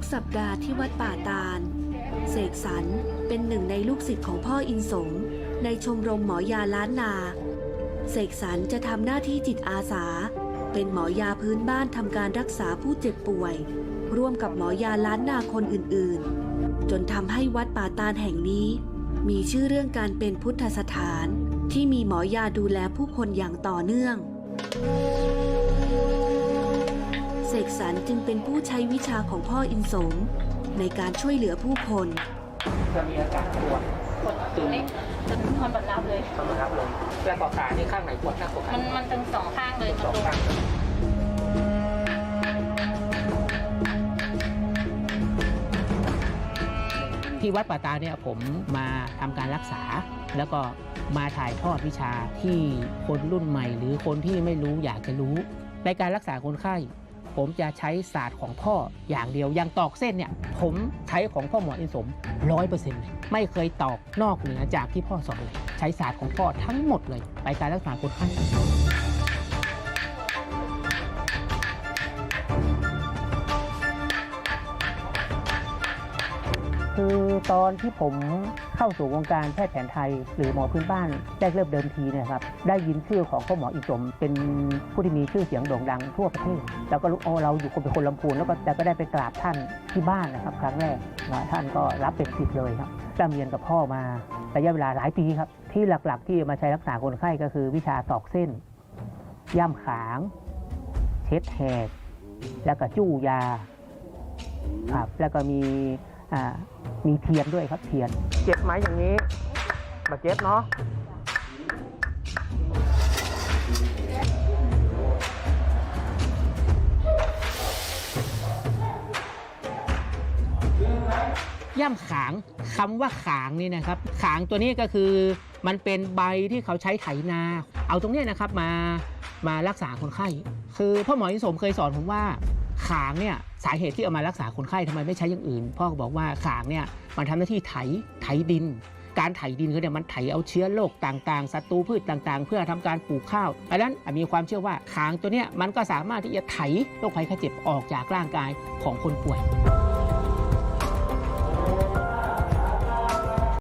กสัปดาห์ที่วัดป่าตาล เสกสรรเป็นหนึ่งในลูกศิษย์ของพ่ออินสงในชมรมหมอยาล้านนา เสกสรรจะทำหน้าที่จิตอาสา เป็นหมอยาพื้นบ้านทำการรักษาผู้เจ็บป่วย ร่วมกับหมอยาล้านนาคนอื่นๆ จนทำให้วัดป่าตาลแห่งนี้ มีชื่อเรื่องการเป็นพุทธสถานที่มีหมอยาดูแลผู้คนอย่างต่อเนื่อง กสรรจึงเป็นผู้ใช้วิชาของพ่ออินสงในการช่วยเหลือผู้คนจะมีอาการปวดปวดตึงเอ๊ะจนทนบัดรับเลยสมรับเลยแต่ต่อขานี่ข้างไหนปวดหน้ากว่ากัมันนมันตึงสองข้างเลยสองมันข้างที่วัดป่าตาเนี่ยผมมาทำการรักษา แล้วก็มาถ่ายทอดวิชาที่คนรุ่นใหม่ หรือคนที่ไม่รู้อยากจะรู้ ในการรักษาคนไข้ ผมจะใช้ศาสตร์ของพ่ออย่างเดียวอย่างตอกเส้นเนี่ย ผมใช้ของพ่อหมออินสมร้อยเปอร์เซ็นต์เลยไม่เคยตอกนอกเหนือจากที่พ่อสอนเลย ใช้ศาสตร์ของพ่อทั้งหมดเลย ไปการรักษาคนไข้ คือตอนที่ผมเข้าสู่วงการแพทย์แผนไทย หรือหมอพื้นบ้านแรกเริ่มเดิมทีเนี่ยครับได้ยินชื่อของพ่อหมออิสมเป็นผู้ที่มีชื่อเสียงโด่งดังทั่วประเทศแล้วก็รู้อ๋อเราอยู่คนเป็นคนลำพูนแล้วก็แต่ก็ได้ไปกราบท่านที่บ้านนะครับ ครั้งแรกนะท่านก็รับเป็นศิษย์เลยครับร่ำเรียนกับพ่อมาระยะเวลาหลายปีครับ ที่หลักๆ ที่มาใช้รักษาคนไข้ก็คือวิชาตอกเส้น ย่ำขาง เช็ดแหกแล้วก็จู้ยาครับแล้วก็มี มีเทียนด้วยครับเทียนเจ็บไหมอย่างนี้มาเจ็บเนาะย่ำขางคำว่าขางนี่นะครับ ขางตัวนี้ก็คือมันเป็นใบที่เขาใช้ไถนา เอาตรงเนี้ยนะครับมามารักษาคนไข้ คือพ่อหมออินสมเคยสอนผมว่า ขางเนี่ยสาเหตุที่เอามารักษาคนไข้ทำไมไม่ใช้อย่างอื่น พ่อก็บอกว่าขางเนี่ยมันทำหน้าที่ไถไถดิน การไถดินคือเนี่ยมันไถเอาเชื้อโรคต่างๆศัตรูพืชต่างๆ เพื่อทำการปลูกข้าวดังนั้นมีความเชื่อว่าขางตัวเนี้ยมันก็สามารถที่จะไถโรคภัยไข้เจ็บออกจากร่างกายของคนป่วย